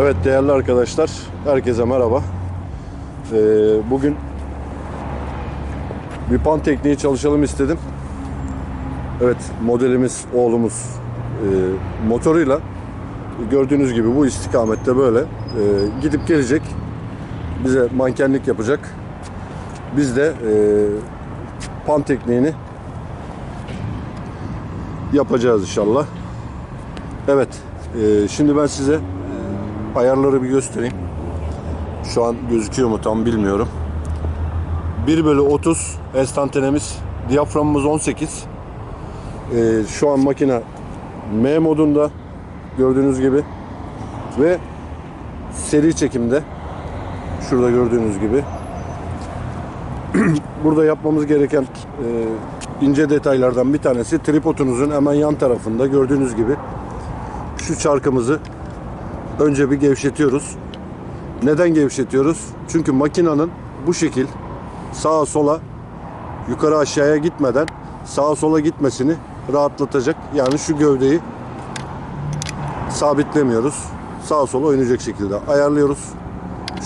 Evet değerli arkadaşlar, herkese merhaba. Ee, bugün bir pan tekniği çalışalım istedim. Evet, modelimiz, oğlumuz e, motoruyla gördüğünüz gibi bu istikamette böyle e, gidip gelecek. Bize mankenlik yapacak. Biz de e, pan tekniğini yapacağız inşallah. Evet, e, şimdi ben size ayarları bir göstereyim. Şu an gözüküyor mu tam bilmiyorum. 1 bölü 30 enstantanemiz. Diyaframımız 18. Ee, şu an makine M modunda gördüğünüz gibi ve seri çekimde şurada gördüğünüz gibi burada yapmamız gereken e, ince detaylardan bir tanesi tripodunuzun hemen yan tarafında gördüğünüz gibi şu çarkımızı önce bir gevşetiyoruz. Neden gevşetiyoruz? Çünkü makinenin bu şekil sağa sola yukarı aşağıya gitmeden sağa sola gitmesini rahatlatacak. Yani şu gövdeyi sabitlemiyoruz. Sağa sola oynayacak şekilde ayarlıyoruz.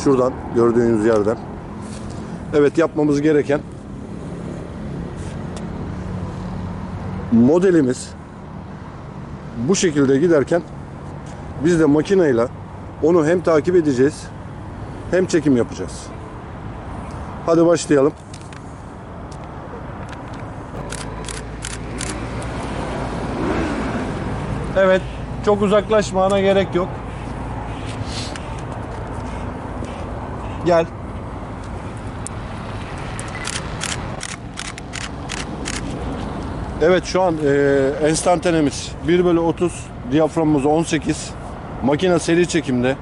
Şuradan gördüğünüz yerden. Evet yapmamız gereken modelimiz bu şekilde giderken biz de makineyle onu hem takip edeceğiz hem çekim yapacağız. Hadi başlayalım. Evet, çok uzaklaşmana gerek yok. Gel. Evet şu an e, enstantanemiz 1 bölü 30 diyaframımız 18 makine seri çekimde